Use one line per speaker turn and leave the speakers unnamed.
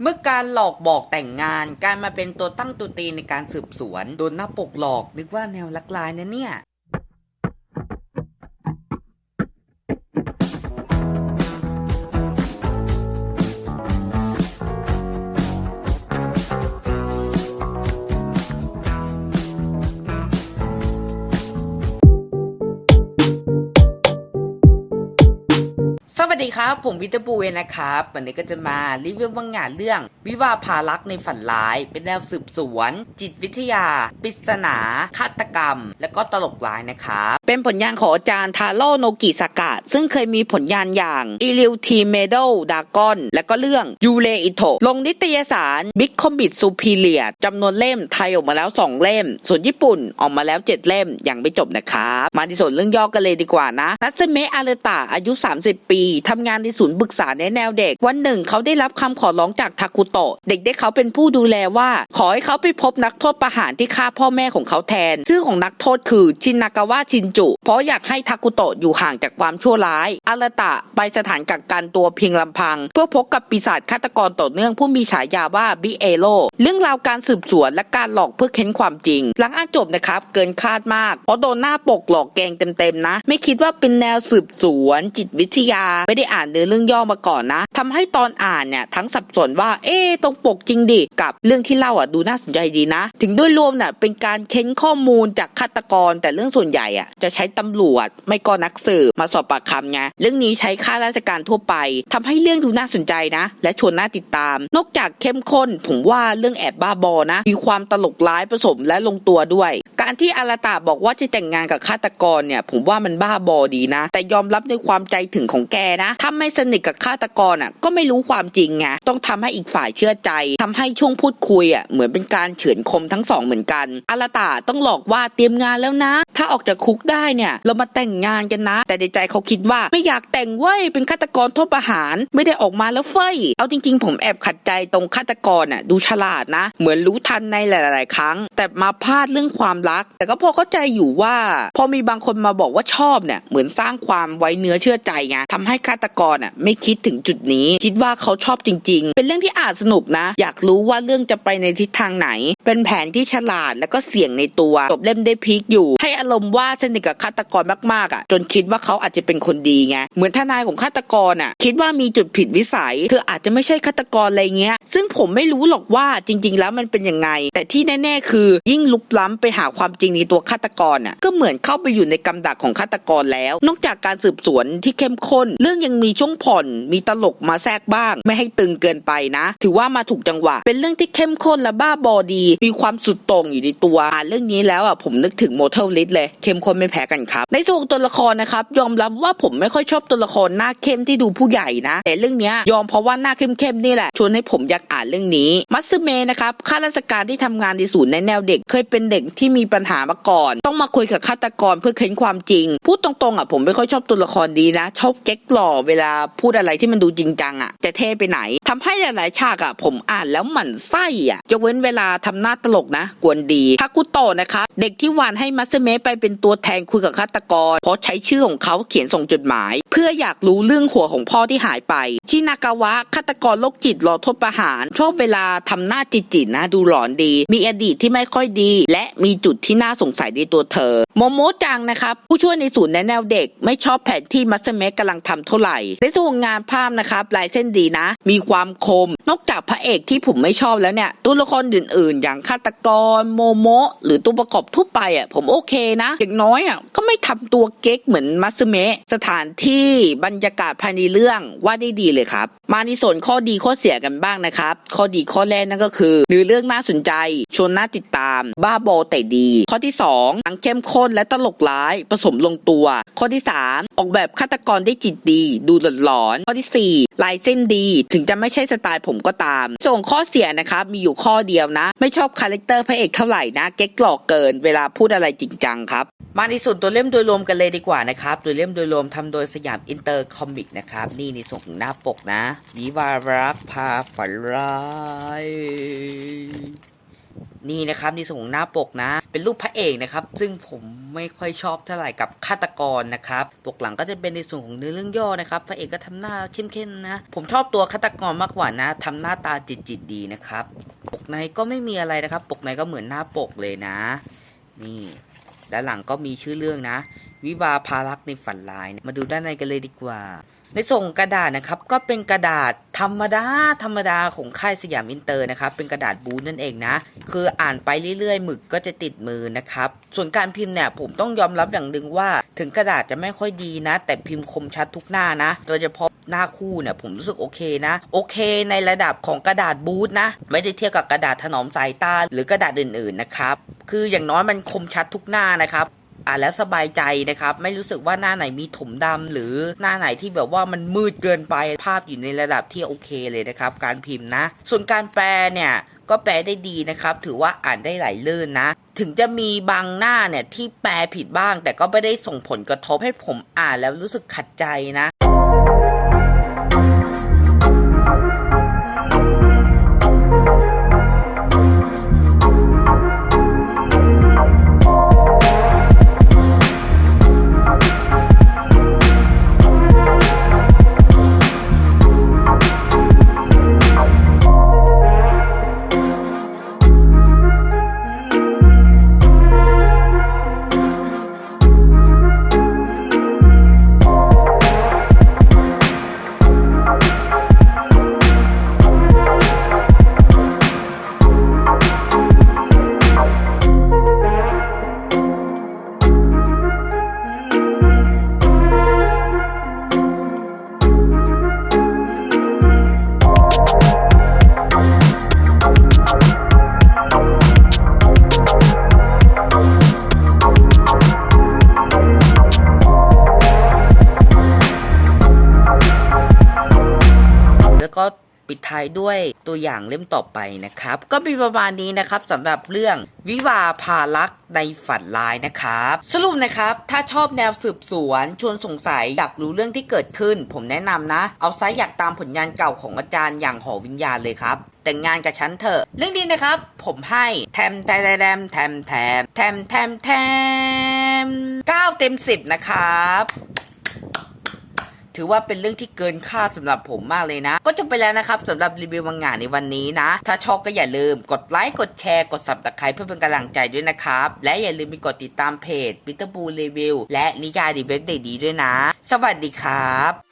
เมื่อการหลอกบอกแต่งงาน การมาเป็นตัวตั้งตัวตีในการสืบสวน โดนหน้าปกหลอก นึกว่าแนวลักลายนะเนี่ย ครับ ผมวิตาปูเอนะครับ วันนี้ก็จะมารีวิวบางงานเรื่อง วิวาห์พารักในฝันร้าย เป็นแนวสืบสวน จิตวิทยา ปริศนาฆาตกรรม และก็ตลกร้ายนะครับเป็นผลงานของอาจารย์ทาโร่โนกิสากะ ซึ่งเคยมีผลงานอย่างอีริวทีเมโดดากอน และก็เรื่องยูเลอิโตลงนิตยสารบิ๊กคอมบิ t ซูพีเลียจำนวนเล่มไทยออกมาแล้ว 2 เล่ม ส่วนญี่ปุ่นออกมาแล้ว 7 เล่มยังไม่จบนะครับมาที่ส่วนเรื่องย่อกันเลยดีกว่านะนัทเมะอาเลตะอายุ 30 ปีทำงานในศูนย์ปรึกษาในแนวเด็ก วันหนึ่งเขาได้รับคำขอร้องจากทาคุโตะ เด็กได้เขาเป็นผู้ดูแลว่า ขอให้เขาไปพบนักโทษประหารที่ฆ่าพ่อแม่ของเขาแทน ชื่อของนักโทษคือชินนากาวะชินจุ เพราะอยากให้ทาคุโตะอยู่ห่างจากความชั่วร้ายอาราตะไปสถานกักกันตัวเพียงลำพัง เพื่อพบกับปีศาจฆาตกรต่อเนื่องผู้มีฉายาว่าบิเอโลเรื่องราวการสืบสวนและการหลอกเพื่อเค้นความจริง หลังอ่านจบนะครับเกินคาดมากเพราะโดนหน้าปกหลอกแกงเต็มๆนะ ไม่คิดว่าเป็นแนวสืบสวน จิตวิทยาไม่ได้อ่านเนื้อเรื่องย่อมาก่อนนะทำให้ตอนอ่านเนี่ยทั้งสับสนว่า เอ๊ตรงปกจริงดิกับเรื่องที่เล่าอะดูน่าสนใจดีนะ ถึงด้วยรวมน่ะเป็นการเค้นข้อมูลจากฆาตกร แต่เรื่องส่วนใหญ่อะจะใช้ตำรวจไม่ก็นักสืบมาสอบปากคำไงเรื่องนี้ใช้ข้าราชการทั่วไปทำให้เรื่องดูน่าสนใจนะ และชวนน่าติดตาม นอกจากเข้มข้น ผมว่าเรื่องแอบบ้าบอนะ มีความตลกร้ายผสมและลงตัวด้วย การที่อาราตาบอกว่าจะแต่งงานกับฆาตกรเนี่ย ผมว่ามันบ้าบอดีนะ แต่ยอมรับในความใจถึงของแกนะถ้าไม่สนิทกับฆาตกรอะ ก็ไม่รู้ความจริงไงต้องทำให้อีกฝ่ายเชื่อใจทำให้ช่วงพูดคุยอะเหมือนเป็นการเฉือนคมทั้งสองเหมือนกันอาราตาต้องหลอกว่าเตรียมงานแล้วนะ ถ้าออกจากคุกได้เนี่ย เรามาแต่งงานกันนะ แต่ในใจเขาคิดว่าไม่อยากแต่งเว้ยเป็นฆาตกรโทษประหาร ไม่ได้ออกมาแล้วเฟ้ยเอาจริง ๆ ผมแอบขัดใจตรงฆาตกรอะดูฉลาดนะ เหมือนรู้ทันในหลาย ๆ ครั้ง แต่มาพลาดเรื่องความรักแต่ก็พอเข้าใจอยู่ว่า พอมีบางคนมาบอกว่าชอบเนี่ยเหมือนสร้างความไว้เนื้อเชื่อใจไงทำให้ฆาตกรอะไม่คิดถึงจุดนี้ คิดว่าเขาชอบจริง ๆ เป็นเรื่องที่อาจสนุกนะ อยากรู้ว่าเรื่องจะไปในทิศทางไหน เป็นแผนที่ฉลาดแล้วก็เสี่ยงในตัวจบเล่มได้พีคอยู่ ให้อารมณ์ว่าสนิทกับฆาตกรมากๆอะจนคิดว่าเขาอาจจะเป็นคนดีไงเหมือนทนายของฆาตกรอะคิดว่ามีจุดผิดวิสัยเธออาจจะไม่ใช่ฆาตกรอะไรเงี้ย ซึ่งผมไม่รู้หรอกว่าจริง ๆ แล้วมันเป็นยังไง แต่ที่แน่ ๆ คือ ยิ่งลุกล้ำไปหาความจริงในตัวฆาตกรอะก็เหมือนเข้าไปอยู่ในกำดักของฆาตกรแล้ว นอกจากการสืบสวนที่เข้มข้น เรื่องยังมีช่วงผ่อนมีตลกมาแทรกบ้าง ไม่ให้ตึงเกินไปนะ ถือว่ามาถูกจังหวะ เป็นเรื่องที่เข้มข้นและบ้าบอดี มีความสุดโต่งอยู่ในตัวอ่านเรื่องนี้แล้วอะผมนึกถึงโมเทลลิสเลยเข้มข้นไม่แพ้กันครับ ในส่วนตัวละครนะครับยอมรับว่าผมไม่ค่อยชอบตัวละครหน้าเข้มที่ดูผู้ใหญ่นะ แต่เรื่องนี้ยอมเพราะว่าหน้าเข้มๆนี่แหละชวนให้ผมอยากอ่านเรื่องนี้มัตสึเมะนะครับข้าราชการที่ทำงานในศูนย์ในแนวเด็กเคยเป็นเด็กที่มีปัญหามาก่อน ต้องมาคุยกับฆาตกรเพื่อเค้นความจริง พูดตรงๆอะผมไม่ค่อยชอบตัวละครดีนะ ชอบเก๊กหล่อเวลาพูดอะไรที่มันดูจริงจังอะจะเท่ไปไหน ทำให้หลายๆฉากอะผมอ่านแล้วหมั่นไส้อะยกเว้นเวลาทำหน้าตลกนะ กวนดีทากุโตะนะครับเด็กที่วานให้มัสเมะไปเป็นตัวแทนคุยกับฆาตกร เพราะใช้ชื่อของเขาเขียนส่งจดหมาย เพื่ออยากรู้เรื่องหัวของพ่อที่หายไปชินากาวะฆาตกรโรคจิตรอโทษประหารชอบเวลาทำหน้าจิตๆนะดูหลอนดี มีอดีตที่ไม่ค่อยดี และมีจุดที่น่าสงสัยในตัวเธอโมโมจังนะครับผู้ช่วยในศูนย์แนะแนวเด็ก ไม่ชอบแผนที่มัสเมะกำลังทำเท่าไหร่ในส่วนงานภาพนะครับลายเส้นดีนะ มีความคม นอกจากพระเอกที่ผมไม่ชอบแล้วเนี่ย ตัวละครอื่นๆ อย่างฆาตกรโมโมะหรือตัวประกอบทั่วไปอะผมโอเคนะอย่างน้อยอะก็ไม่ทำตัวเก๊กเหมือนมัสเมะสถานที่บรรยากาศภายในเรื่องว่าได้ดีเลยครับ มาในส่วนข้อดีข้อเสียกันบ้างนะครับ ข้อดีข้อแรกนั่นก็คือเนื้อเรื่องน่าสนใจ ชวนน่าติดตาม บ้าโบแต่ดี ข้อที่ 2 ทั้งเข้มข้นและตลกร้ายผสมลงตัว ข้อที่ 3 ออกแบบฆาตกรได้จิตดี ดูหลอนๆข้อที่ 4 ลายเส้นดี ถึงจะไม่ใช่สไตล์ผมก็ตาม ส่วนข้อเสียนะครับมีอยู่ข้อเดียวนะ ไม่ชอบคาแรคเตอร์พระเอกเท่าไหร่นะเก๊กหลอกเกิน เวลาพูดอะไรจริงจังครับมาในส่วนตัวเล่มโดยรวมกันเลยดีกว่านะครับโดยเล่มโดยรวมทำโดยสยามอินเตอร์คอมิกนะครับ นี่ในส่วนของหน้าปกนะวิวารักพาฝันร้าย นี่นะครับในส่วนของหน้าปกนะ เป็นรูปพระเอกนะครับ ซึ่งผมไม่ค่อยชอบเท่าไหร่กับฆาตกรนะครับ ปกหลังก็จะเป็นในส่วนของเนื้อเรื่องย่อนะครับ พระเอกก็ทำหน้าเข้มๆนะ ผมชอบตัวฆาตกรมากกว่านะทำหน้าตาจิตๆดีนะครับ ปกในก็ไม่มีอะไรนะครับ ปกในก็เหมือนหน้าปกเลยนะ นี่ด้านหลังก็มีชื่อเรื่องนะ วิวาห์พารักในฝันร้ายนะมาดูด้านในกันเลยดีกว่า ในส่งกระดาษนะครับ ก็เป็นกระดาษ ธรรมดา ธรรมดาของค่ายสยามอินเตอร์นะครับ เป็นกระดาษบูธนั่นเองนะ คืออ่านไปเรื่อยๆ หมึกก็จะติดมือนะครับ ส่วนการพิมพ์เนี่ยผมต้องยอมรับอย่างหนึ่งว่า ถึงกระดาษจะไม่ค่อยดีนะ แต่พิมพ์คมชัดทุกหน้านะ โดยเฉพาะหน้าคู่เนี่ยผมรู้สึกโอเคนะ โอเคในระดับของกระดาษบูธนะ ไม่ได้เทียบกับกระดาษถนอมสายตาหรือกระดาษอื่นๆนะครับคืออย่างน้อยมันคมชัดทุกหน้านะครับ อ่านแล้วสบายใจนะครับ ไม่รู้สึกว่าหน้าไหนมีถมดำหรือหน้าไหนที่แบบว่ามันมืดเกินไปภาพอยู่ในระดับที่โอเคเลยนะครับ การพิมพ์นะ ส่วนการแปลเนี่ยก็แปลได้ดีนะครับ ถือว่าอ่านได้ไหลลื่นนะ ถึงจะมีบางหน้าเนี่ยที่แปลผิดบ้าง แต่ก็ไม่ได้ส่งผลกระทบให้ผมอ่านแล้วรู้สึกขัดใจนะ ก็ปิดท้ายด้วยตัวอย่างเล่มต่อไปนะครับ ก็มีประมาณนี้นะครับสำหรับเรื่องวิวาห์พารักในฝันร้ายนะครับ สรุปนะครับ ถ้าชอบแนวสืบสวน ชวนสงสัยอยากรู้เรื่องที่เกิดขึ้น ผมแนะนำนะ เอาไซต์อยากตามผลงานเก่าของอาจารย์อย่างหอวิญญาณเลยครับ แต่งงานกับฉันเถอะ เรื่องนี้นะครับ ผมให้แทมแทมแทมแทมแทมแทมแทมแทมเก้าเต็มสิบนะครับ ถือว่าเป็นเรื่องที่เกินคาดสำหรับผมมากเลยนะ ก็จบไปแล้วนะครับสำหรับรีวิวมังงะในวันนี้นะ ถ้าชอบก็อย่าลืมกดไลค์กดแชร์กดสับตะไคร้เพื่อเป็นกำลังใจด้วยนะครับ และอย่าลืมไปกดติดตามเพจ Peter Boo รีวิวและนิยายดีเว็บเด็กดีด้วยนะ สวัสดีครับ